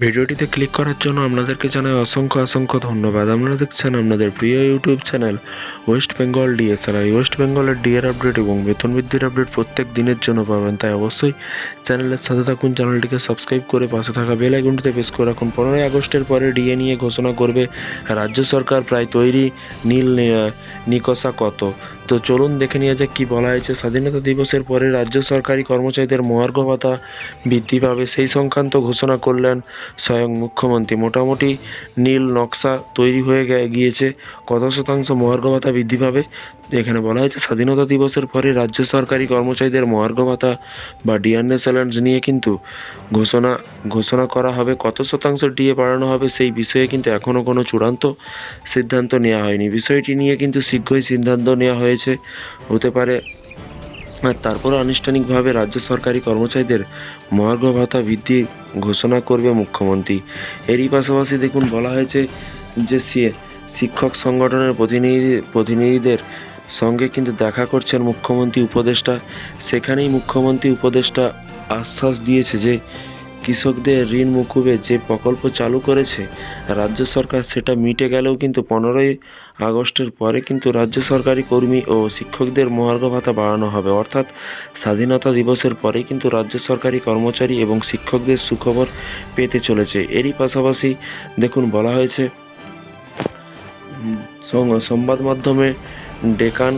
ভিডিওটিতে ক্লিক করার জন্য আপনাদেরকে জানাই অসংখ্য অসংখ্য ধন্যবাদ। আপনারা দেখছেন আপনাদের প্রিয় ইউটিউব চ্যানেল ওয়েস্ট বেঙ্গল ডিএসআরআই ওয়েস্ট বেঙ্গলের ডিএর আপডেট এবং বেতন বৃদ্ধির আপডেট প্রত্যেক দিনের জন্য পাবেন। তাই অবশ্যই চ্যানেলের সাথে থাকুন চ্যানেলটিকে সাবস্ক্রাইব করে পাশে থাকা বেল আইকনটিতে প্রেস করে রাখুন। পনেরোই আগস্টের পরে ডিএ নিয়ে ঘোষণা করবে রাজ্য সরকার প্রায় তৈরি নীল নি- নিকষা কত? তো চলুন দেখে নিয়ে যাক কী বলা হয়েছে। স্বাধীনতা দিবসের পরে রাজ্য সরকারি কর্মচারীদের মহার্ঘ ভাতা বৃদ্ধি পাবে, সেই সংক্রান্ত ঘোষণা করলেন স্বয়ং মুখ্যমন্ত্রী। মোটামুটি নীল নকশা তৈরি হয়ে গিয়েছে, কত শতাংশ মহার্ঘ ভাতা বৃদ্ধি পাবে? এখানে বলা হয়েছে, স্বাধীনতা দিবসের পরে রাজ্য সরকারি কর্মচারীদের মহার্ঘ ভাতা বা ডিএনএ স্যালেন্স নিয়ে কিন্তু ঘোষণা ঘোষণা করা হবে। কত শতাংশ ডিএ বাড়ানো হবে সেই বিষয়ে কিন্তু এখনও কোনো চূড়ান্ত সিদ্ধান্ত নেওয়া হয়নি। বিষয়টি নিয়ে কিন্তু শীঘ্রই সিদ্ধান্ত নেওয়া হয়েছে। হতে পারে। আর তারপর আনুষ্ঠানিকভাবে রাজ্য সরকারি কর্মচারীদের মহার্ঘ ভাতা বৃদ্ধি ঘোষণা করবে মুখ্যমন্ত্রী। এরই পাশাপাশি দেখুন, বলা হয়েছে যে সি- শিক্ষক সংগঠনের প্রতিনিধি প্রতিনিধিদের সঙ্গে কিন্তু দেখা করছেন মুখ্যমন্ত্রী উপদেষ্টা। সেখানেই মুখ্যমন্ত্রী উপদেষ্টা আশ্বাস দিয়েছে যে কৃষকদের ঋণ মুকুবে যে প্রকল্প চালু করেছে, রাজ্য সরকার সেটা মিটে গেলেও কিন্তু পনেরোই আগস্টের পরে কিন্তু রাজ্য সরকারি কর্মী ও শিক্ষকদের মহার্ঘ ভাতা বাড়ানো হবে। অর্থাৎ স্বাধীনতা দিবসের পরেই কিন্তু রাজ্য সরকারি কর্মচারী এবং শিক্ষকদের সুখবর পেতে চলেছে। এরই পাশাপাশি দেখুন, বলা হয়েছে সংবাদ মাধ্যমে ডেকান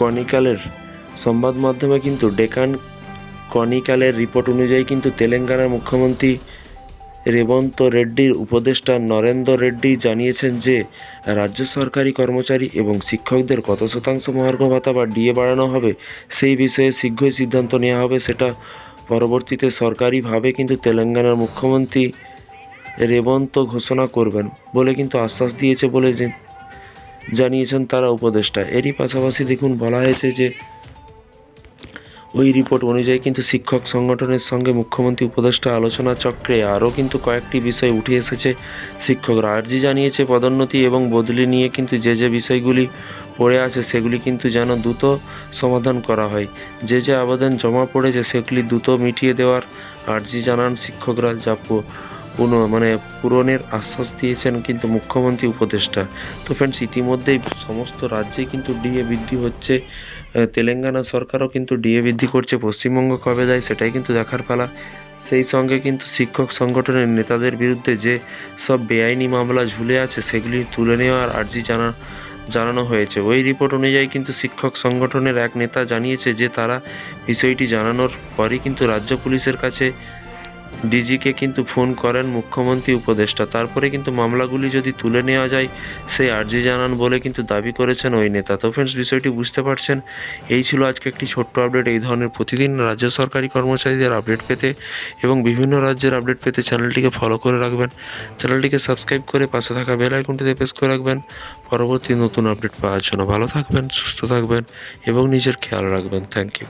কনিকালের, সংবাদ মাধ্যমে কিন্তু ডেকান কনিকালের রিপোর্ট অনুযায়ী কিন্তু তেলেঙ্গানার মুখ্যমন্ত্রী রেবন্ত রেড্ডির উপদেষ্টা নরেন্দ্র রেড্ডি জানিয়েছেন যে, রাজ্য সরকারি কর্মচারী এবং শিক্ষকদের কত শতাংশ মহার্ঘ ভাতা বা ডিএ বাড়ানো হবে, সেই বিষয়ে শীঘ্রই সিদ্ধান্ত নেওয়া হবে। সেটা পরবর্তীতে সরকারিভাবে কিন্তু তেলেঙ্গানার মুখ্যমন্ত্রী রেবন্ত ঘোষণা করবেন বলে কিন্তু আশ্বাস দিয়েছে বলে জানিয়েছেন তারা উপদেষ্টা। এরই পাশাপাশি দেখুন, বলা হয়েছে যে ওই রিপোর্ট অনুযায়ী কিন্তু শিক্ষক সংগঠনের সঙ্গে মুখ্যমন্ত্রী উপদেষ্টা আলোচনা চক্রে আরও কিন্তু কয়েকটি বিষয় উঠে এসেছে। শিক্ষকরা আর্জি জানিয়েছে পদোন্নতি এবং বদলি নিয়ে কিন্তু যে যে বিষয়গুলি পড়ে আছে সেগুলি কিন্তু যেন দ্রুত সমাধান করা হয়। যে যে আবেদন জমা পড়েছে সেগুলি দ্রুত মিটিয়ে দেওয়ার আর্জি জানান শিক্ষকরা যা পুনঃ মানে পূরণের আশ্বাস দিয়েছেন কিন্তু মুখ্যমন্ত্রী উপদেষ্টা। তো ফ্রেন্ডস ইতিমধ্যেই সমস্ত রাজ্যেই কিন্তু ডিএ বৃদ্ধি হচ্ছে। তেলেঙ্গানা সরকারও কিন্তু ডিএ বৃদ্ধি করছে, পশ্চিমবঙ্গ কবে যায় সেটাই কিন্তু দেখার পালা। সেই সঙ্গে কিন্তু শিক্ষক সংগঠনের নেতাদের বিরুদ্ধে যে সব বেআইনি মামলা ঝুলে আছে, সেগুলি তুলে নেওয়ার আর্জি জানা, জানানো হয়েছে। ওই রিপোর্ট অনুযায়ী কিন্তু শিক্ষক সংগঠনের এক নেতা জানিয়েছে যে তারা বিষয়টি জানানোর পরই কিন্তু রাজ্য পুলিশের কাছে ডিজিকে কিন্তু ফোন করেন মুখ্যমন্ত্রী উপদেষ্টা। তারপরে কিন্তু মামলাগুলি যদি তুলে নেওয়া যায়, সেই আর্জি জানান বলে কিন্তু দাবি করেছেন ওই নেতা। তো ফ্রেন্ডস বিষয়টি বুঝতে পারছেন। এই ছিল আজকে একটি ছোট্ট আপডেট এই ধরনের প্রতিদিন রাজ্য সরকারি কর্মচারীদের আপডেট পেতে এবং বিভিন্ন রাজ্যের আপডেট পেতে চ্যানেলটিকে ফলো করে রাখবেন। চ্যানেলটিকে সাবস্ক্রাইব করে পাশে থাকা বেল আইকনটিতে প্রেস করে রাখবেন। পরবর্তী নতুন আপডেট পাওয়ার জন্য ভালো থাকবেন, সুস্থ থাকবেন এবং নিজের খেয়াল রাখবেন। Thank you